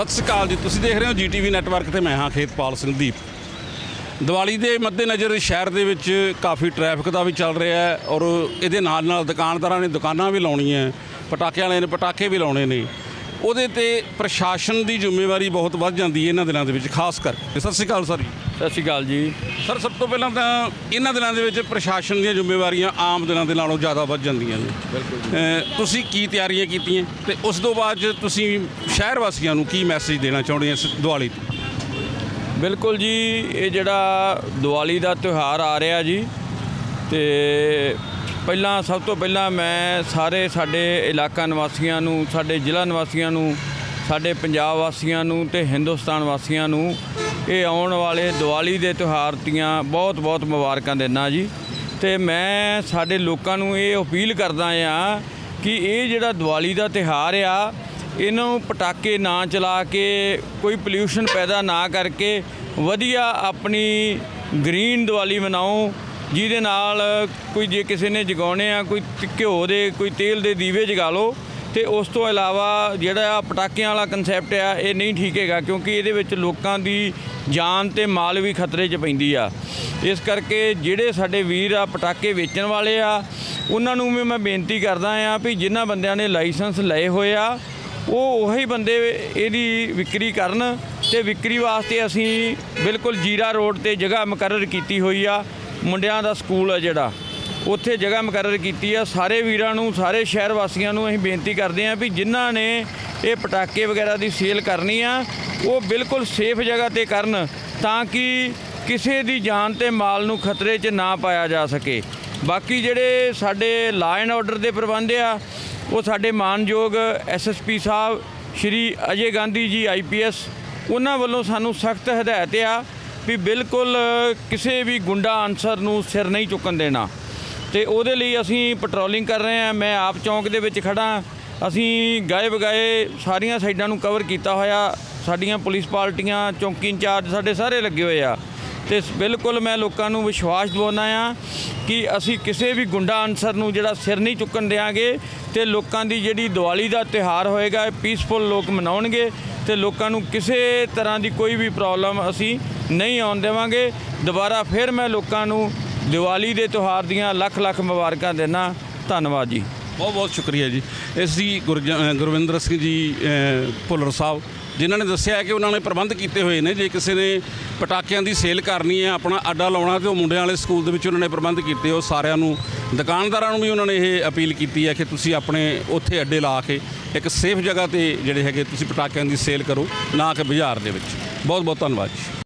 ਸਤਿ ਸ਼੍ਰੀ ਅਕਾਲ ਜੀ। ਤੁਸੀਂ ਦੇਖ ਰਹੇ ਹੋ ਜੀਟੀਵੀ ਨੈਟਵਰਕ ਤੇ ਮੈਂ ਹਾਂ ਖੇਤਪਾਲ ਸਿੰਘ ਦੀਪ ਦੀਵਾਲੀ ਦੇ ਮੱਦੇਨਜ਼ਰ ਸ਼ਹਿਰ ਦੇ ਵਿੱਚ ਕਾਫੀ ਟ੍ਰੈਫਿਕ ਦਾ ਵੀ ਚੱਲ ਰਿਹਾ ਹੈ ਔਰ ਇਹਦੇ ਨਾਲ ਨਾਲ ਦੁਕਾਨਦਾਰਾਂ ਨੇ ਦੁਕਾਨਾਂ ਵੀ ਲਾਉਣੀਆਂ, ਪਟਾਕੇ ਵਾਲਿਆਂ ਨੇ ਪਟਾਕੇ ਵੀ ਲਾਉਣੇ ਨੇ। ਉਹਦੇ ਤੇ ਪ੍ਰਸ਼ਾਸਨ ਦੀ ਜ਼ਿੰਮੇਵਾਰੀ ਬਹੁਤ ਵੱਧ ਜਾਂਦੀ ਹੈ ਇਹਨਾਂ ਦਿਨਾਂ ਦੇ ਵਿੱਚ, ਖਾਸ ਕਰਕੇ। ਸਤਿ ਸ਼੍ਰੀ ਅਕਾਲ ਸਰ ਜੀ। ਸਤਿ ਸ਼੍ਰੀ ਅਕਾਲ ਜੀ। ਸਰ ਸਭ ਤੋਂ ਪਹਿਲਾਂ ਤਾਂ ਇਹਨਾਂ ਦਿਨਾਂ ਦੇ ਵਿੱਚ ਪ੍ਰਸ਼ਾਸਨ ਦੀਆਂ ਜ਼ਿੰਮੇਵਾਰੀਆਂ ਆਮ ਦਿਨਾਂ ਦੇ ਨਾਲੋਂ ਜ਼ਿਆਦਾ ਵੱਧ ਜਾਂਦੀਆਂ ਨੇ। ਬਿਲਕੁਲ ਤੁਸੀਂ ਕੀ ਤਿਆਰੀਆਂ ਕੀਤੀਆਂ? ਤੇ ਉਸ ਤੋਂ ਬਾਅਦ ਤੁਸੀਂ ਸ਼ਹਿਰ ਵਾਸੀਆਂ ਨੂੰ ਕੀ ਮੈਸੇਜ ਦੇਣਾ ਚਾਹੁੰਦੇ ਹੋ ਇਸ ਦੀਵਾਲੀ ਤੇ? ਬਿਲਕੁਲ ਜੀ ਇਹ ਜਿਹੜਾ ਦੀਵਾਲੀ ਦਾ ਤਿਉਹਾਰ ਆ ਰਿਹਾ ਜੀ ਤੇ ਪਹਿਲਾਂ ਸਭ ਤੋਂ ਪਹਿਲਾਂ ਮੈਂ ਸਾਰੇ ਸਾਡੇ ਇਲਾਕਾ ਨਿਵਾਸੀਆਂ ਨੂੰ ਸਾਡੇ ਜ਼ਿਲ੍ਹਾ ਨਿਵਾਸੀਆਂ ਨੂੰ ਸਾਡੇ ਪੰਜਾਬ ਵਾਸੀਆਂ ਨੂੰ ਤੇ ਹਿੰਦੁਸਤਾਨ ਵਾਸੀਆਂ ਨੂੰ ਇਹ ਆਉਣ ਵਾਲੇ ਦੀਵਾਲੀ ਦੇ ਤਿਉਹਾਰ ਦੀਆਂ ਬਹੁਤ-ਬਹੁਤ ਮੁਬਾਰਕਾਂ ਦਿੰਦਾ ਜੀ। ਤੇ ਮੈਂ ਸਾਡੇ ਲੋਕਾਂ ਨੂੰ ਇਹ ਅਪੀਲ ਕਰਦਾ ਆ ਕਿ ਇਹ ਜਿਹੜਾ ਦੀਵਾਲੀ ਦਾ ਤਿਉਹਾਰ ਆ, ਇਹਨੂੰ ਪਟਾਕੇ ਨਾ ਚਲਾ ਕੇ, ਕੋਈ ਪੋਲਿਊਸ਼ਨ ਪੈਦਾ ਨਾ ਕਰਕੇ ਵਧੀਆ ਆਪਣੀ ਗ੍ਰੀਨ ਦੀਵਾਲੀ ਮਨਾਓ, ਜਿਹਦੇ ਨਾਲ ਕੋਈ ਜੇ ਕਿਸੇ ਨੇ ਜਗਾਉਣੇ ਆ, ਕੋਈ ਘਿਓ ਦੇ, ਕੋਈ ਤੇਲ ਦੇ ਦੀਵੇ ਜਗਾ ਲਓ ਤੇ ਉਸ ਤੋਂ ਇਲਾਵਾ ਜਿਹੜਾ ਆ ਪਟਾਕਿਆਂ ਵਾਲਾ ਕਨਸੈਪਟ ਆ, ਇਹ ਨਹੀਂ ਠੀਕ ਹੈਗਾ ਕਿਉਂਕਿ ਇਹਦੇ ਵਿੱਚ ਲੋਕਾਂ ਦੀ ਜਾਨ ਤੇ ਮਾਲ ਵੀ ਖਤਰੇ 'ਚ ਪੈਂਦੀ ਆ। ਇਸ ਕਰਕੇ ਜਿਹੜੇ ਸਾਡੇ ਵੀਰ ਆ ਪਟਾਕੇ ਵੇਚਣ ਵਾਲੇ ਆ, ਉਹਨਾਂ ਨੂੰ ਵੀ ਮੈਂ ਬੇਨਤੀ ਕਰਦਾ ਆ ਵੀ ਜਿਨ੍ਹਾਂ ਬੰਦਿਆਂ ਨੇ ਲਾਇਸੈਂਸ ਲਏ ਹੋਏ ਆ, ਉਹ ਉਹੀ ਬੰਦੇ ਇਹਦੀ ਵਿਕਰੀ ਕਰਨ ਤੇ ਵਿਕਰੀ ਵਾਸਤੇ ਅਸੀਂ ਬਿਲਕੁਲ ਜੀਰਾ ਰੋਡ ਤੇ ਜਗ੍ਹਾ ਮੁਕਰਰ ਕੀਤੀ ਹੋਈ ਆ, ਮੁੰਡਿਆਂ ਦਾ ਸਕੂਲ ਆ ਜਿਹੜਾ। ਉੱਥੇ ਜਗ੍ਹਾ ਮੁਕਰਰ ਕੀਤੀ ਆ। ਸਾਰੇ ਵੀਰਾਂ ਨੂੰ, ਸਾਰੇ ਸ਼ਹਿਰ ਵਾਸੀਆਂ ਨੂੰ ਅਸੀਂ ਬੇਨਤੀ ਕਰਦੇ ਆ ਵੀ ਜਿਨ੍ਹਾਂ ਨੇ ਇਹ ਪਟਾਕੇ ਵਗੈਰਾ ਦੀ ਸੇਲ ਕਰਨੀ ਆ, ਉਹ ਬਿਲਕੁਲ ਸੇਫ ਜਗ੍ਹਾ ਤੇ ਕਰਨ ਤਾਂ ਕਿ ਕਿਸੇ ਦੀ ਜਾਨ ਤੇ ਮਾਲ ਨੂੰ ਖਤਰੇ 'ਚ ਨਾ ਪਾਇਆ ਜਾ ਸਕੇ। ਬਾਕੀ ਜਿਹੜੇ ਸਾਡੇ ਲਾ ਐਂਡ ਆਰਡਰ ਦੇ ਪ੍ਰਬੰਧ ਆ, ਉਹ ਸਾਡੇ ਮਾਨਯੋਗ ਐਸਐਸਪੀ ਸਾਹਿਬ, ਸ਼੍ਰੀ ਅਜੇ ਗਾਂਧੀ ਜੀ ਆਈਪੀਐਸ ਉਹਨਾਂ ਵੱਲੋਂ ਸਾਨੂੰ ਸਖਤ ਹਦਾਇਤ ਆ ਵੀ ਬਿਲਕੁਲ ਕਿਸੇ ਵੀ ਗੁੰਡਾ ਅਨਸਰ ਨੂੰ ਸਿਰ ਨਹੀਂ ਚੁੱਕਣ ਦੇਣਾ। ਤੇ ਉਹਦੇ ਲਈ ਅਸੀਂ ਪੈਟਰੋਲਿੰਗ ਕਰ ਰਹੇ ਹਾਂ। ਮੈਂ ਆਪ ਚੌਂਕ ਦੇ ਵਿੱਚ ਖੜਾ ਅਸੀਂ ਗਾਏ ਬਗਾਏ ਸਾਰੀਆਂ ਸਾਈਡਾਂ ਨੂੰ ਕਵਰ ਕੀਤਾ ਹੋਇਆ। ਸਾਡੀਆਂ ਪੁਲਿਸ ਪਾਰਟੀਆਂ, ਚੌਂਕੀ ਇੰਚਾਰਜ ਸਾਡੇ ਸਾਰੇ ਲੱਗੇ ਹੋਏ ਆ। ਤੇ ਬਿਲਕੁਲ ਮੈਂ ਲੋਕਾਂ ਨੂੰ ਵਿਸ਼ਵਾਸ ਦਿਵਾਉਂਦਾ ਆ ਕਿ ਅਸੀਂ ਕਿਸੇ ਵੀ ਗੁੰਡਾ ਅਨਸਰ ਨੂੰ ਜਿਹੜਾ ਸਿਰ ਨਹੀਂ ਚੁੱਕਣ ਦੇਵਾਂਗੇ ਤੇ ਲੋਕਾਂ ਦੀ ਜਿਹੜੀ ਦੀਵਾਲੀ ਦਾ ਤਿਉਹਾਰ ਹੋਏਗਾ ਪੀਸਫੁਲ ਲੋਕ ਮਨਾਉਣਗੇ ਤੇ ਲੋਕਾਂ ਨੂੰ ਕਿਸੇ ਤਰ੍ਹਾਂ ਦੀ ਕੋਈ ਵੀ ਪ੍ਰੋਬਲਮ ਅਸੀਂ ਨਹੀਂ ਆਉਣ ਦੇਵਾਂਗੇ। ਦੁਬਾਰਾ ਫਿਰ ਮੈਂ ਲੋਕਾਂ ਨੂੰ ਦੀਵਾਲੀ ਦੇ ਤਿਉਹਾਰ ਦੀਆਂ ਲੱਖ ਲੱਖ ਮੁਬਾਰਕਾਂ ਦੇਣਾ ਧੰਨਵਾਦ ਜੀ। ਬਹੁਤ ਬਹੁਤ ਸ਼ੁਕਰੀਆ ਜੀ। ਇਸ ਦੀ ਗੁਰਜ- ਗੁਰਵਿੰਦਰ ਸਿੰਘ ਜੀ ਭੁੱਲਰ ਸਾਹਿਬ, ਜਿਨ੍ਹਾਂ ਨੇ ਦੱਸਿਆ ਕਿ ਉਹਨਾਂ ਨੇ ਪ੍ਰਬੰਧ ਕੀਤੇ ਹੋਏ ਨੇ, ਜੇ ਕਿਸੇ ਨੇ ਪਟਾਕਿਆਂ ਦੀ ਸੇਲ ਕਰਨੀ ਹੈ, ਆਪਣਾ ਅੱਡਾ ਲਾਉਣਾ ਤੇ ਉਹ ਮੁੰਡਿਆਂ ਵਾਲੇ ਸਕੂਲ ਦੇ ਵਿੱਚ ਉਹਨਾਂ ਨੇ ਪ੍ਰਬੰਧ ਕੀਤੇ, ਉਹ ਸਾਰਿਆਂ ਨੂੰ, ਦੁਕਾਨਦਾਰਾਂ ਨੂੰ ਵੀ ਉਹਨਾਂ ਨੇ ਇਹ ਅਪੀਲ ਕੀਤੀ ਹੈ ਕਿ ਤੁਸੀਂ ਆਪਣੇ ਉੱਥੇ ਅੱਡੇ ਲਾ ਕੇ ਇੱਕ ਸੇਫ ਜਗ੍ਹਾ ਤੇ ਜਿਹੜੇ ਹੈਗੇ ਤੁਸੀਂ ਪਟਾਕਿਆਂ ਦੀ ਸੇਲ ਕਰੋ, ਨਾ ਕਿ ਬਾਜ਼ਾਰ ਦੇ ਵਿੱਚ। ਬਹੁਤ ਬਹੁਤ ਧੰਨਵਾਦ ਜੀ।